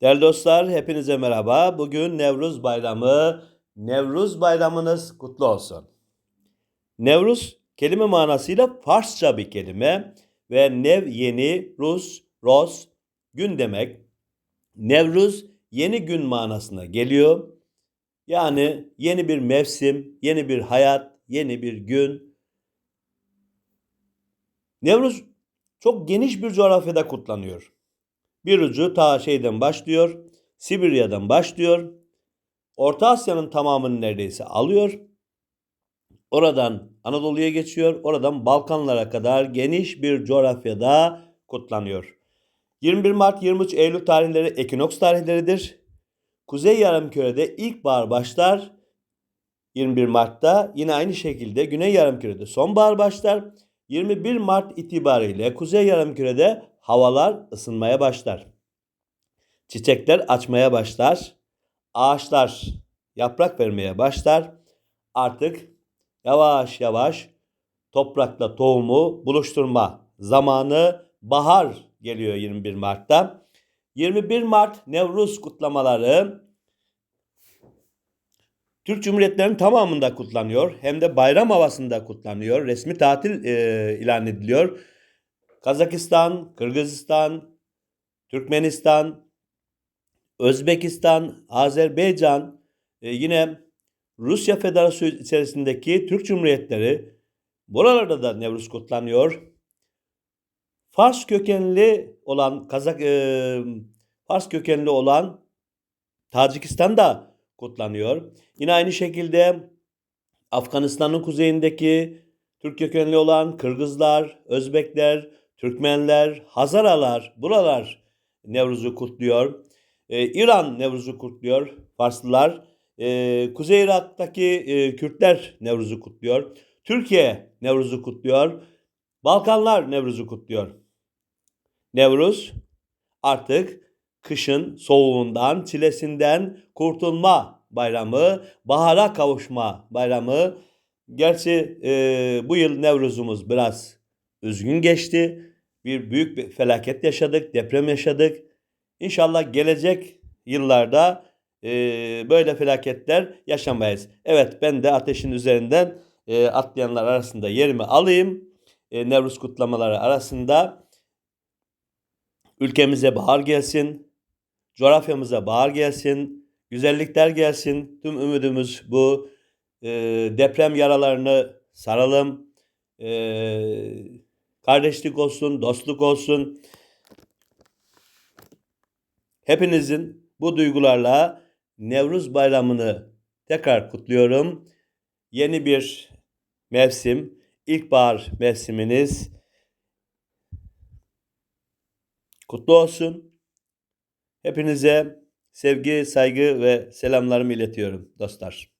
Değerli dostlar, hepinize merhaba. Bugün Nevruz Bayramı. Nevruz Bayramınız kutlu olsun. Nevruz kelime manasıyla Farsça bir kelime ve nev yeni, Rus, Ros, gün demek. Nevruz yeni gün manasına geliyor. Yani yeni bir mevsim, yeni bir hayat, yeni bir gün. Nevruz çok geniş bir coğrafyada kutlanıyor. Bir ucu ta şeyden başlıyor, Sibirya'dan başlıyor. Orta Asya'nın tamamını neredeyse alıyor. Oradan Anadolu'ya geçiyor, oradan Balkanlara kadar geniş bir coğrafyada kutlanıyor. 21 Mart 23 Eylül tarihleri ekinoks tarihleridir. Kuzey Yarımküre'de ilkbahar başlar 21 Mart'ta. Yine aynı şekilde Güney Yarımküre'de sonbahar başlar. 21 Mart itibariyle Kuzey Yarımküre'de havalar ısınmaya başlar. Çiçekler açmaya başlar. Ağaçlar yaprak vermeye başlar. Artık yavaş yavaş toprakla tohumu buluşturma zamanı bahar geliyor 21 Mart'ta. 21 Mart Nevruz kutlamaları Türk Cumhuriyetlerinin tamamında kutlanıyor. Hem de bayram havasında kutlanıyor. Resmi tatil e, ilan ediliyor. Kazakistan, Kırgızistan, Türkmenistan, Özbekistan, Azerbaycan, e, yine Rusya Federasyonu içerisindeki Türk Cumhuriyetleri buralarda da Nevruz kutlanıyor. Fars kökenli olan Kazak e, Fars kökenli olan Tacikistan'da kutlanıyor. Yine aynı şekilde Afganistan'ın kuzeyindeki Türk kökenli olan Kırgızlar, Özbekler, Türkmenler, Hazaralar, buralar Nevruz'u kutluyor. Ee, İran Nevruz'u kutluyor, Farslılar. Ee, Kuzey Irak'taki e, Kürtler Nevruz'u kutluyor. Türkiye Nevruz'u kutluyor. Balkanlar Nevruz'u kutluyor. Nevruz artık kışın soğuğundan, çilesinden kurtulma bayramı, bahara kavuşma bayramı. Gerçi e, bu yıl Nevruz'umuz biraz üzgün geçti. Bir büyük bir felaket yaşadık, deprem yaşadık. İnşallah gelecek yıllarda e, böyle felaketler yaşamayız. Evet ben de ateşin üzerinden e, atlayanlar arasında yerimi alayım. E, Nevruz kutlamaları arasında ülkemize bahar gelsin, coğrafyamıza bahar gelsin, güzellikler gelsin. Tüm ümidimiz bu. E, deprem yaralarını saralım. E, kardeşlik olsun, dostluk olsun. Hepinizin bu duygularla Nevruz Bayramı'nı tekrar kutluyorum. Yeni bir mevsim, ilkbahar mevsiminiz kutlu olsun. Hepinize sevgi, saygı ve selamlarımı iletiyorum dostlar.